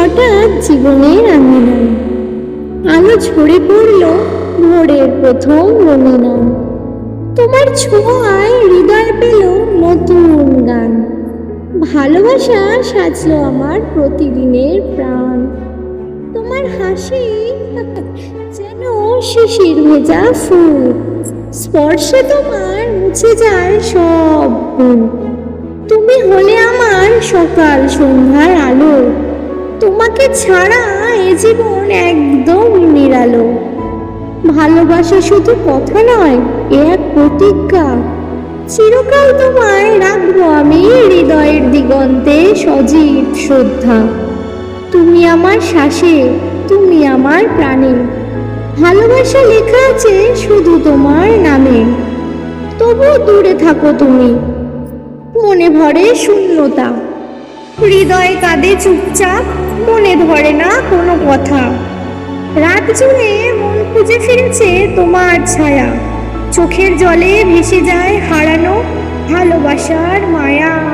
হঠাৎ জীবনের আঙিনায় আলো ঝরে পড়ল ভোরের প্রথম রঙিনা তোমার ছোঁয়ায় হৃদয় পেল নতুন গান। ভালোবাসা সাজলো আমার প্রতিদিনের প্রাণ। তোমার হাসি যেন শিশির ভেজা ফুল। স্পর্শে তোমার মুছে যায় সব তুমি হলে আমার সকাল সন্ধ্যার আলো। তোমাকে ছাড়া এ জীবন একদম নিরালো। ভালোবাসা শুধু কথা নয়, এ এক প্রতিজ্ঞা। চিরকাল তোমায় রাখব আমি হৃদয়ের দিগন্তে সজীব শ্রদ্ধা। তুমি আমার শ্বাসে, তুমি আমার প্রাণে। ভালোবাসা লেখা আছে শুধু তোমার নামে। তবু দূরে থাকো তুমি। মনে ভরে শূন্যতা। হৃদয় কাঁদে চুপচাপ, মনে ধরে না কোনো কথা। রাত জুড়ে মন খুঁজে ফিরেছে তোমার ছায়া। চোখের জলে ভেসে যায় হারানো ভালোবাসার মায়া।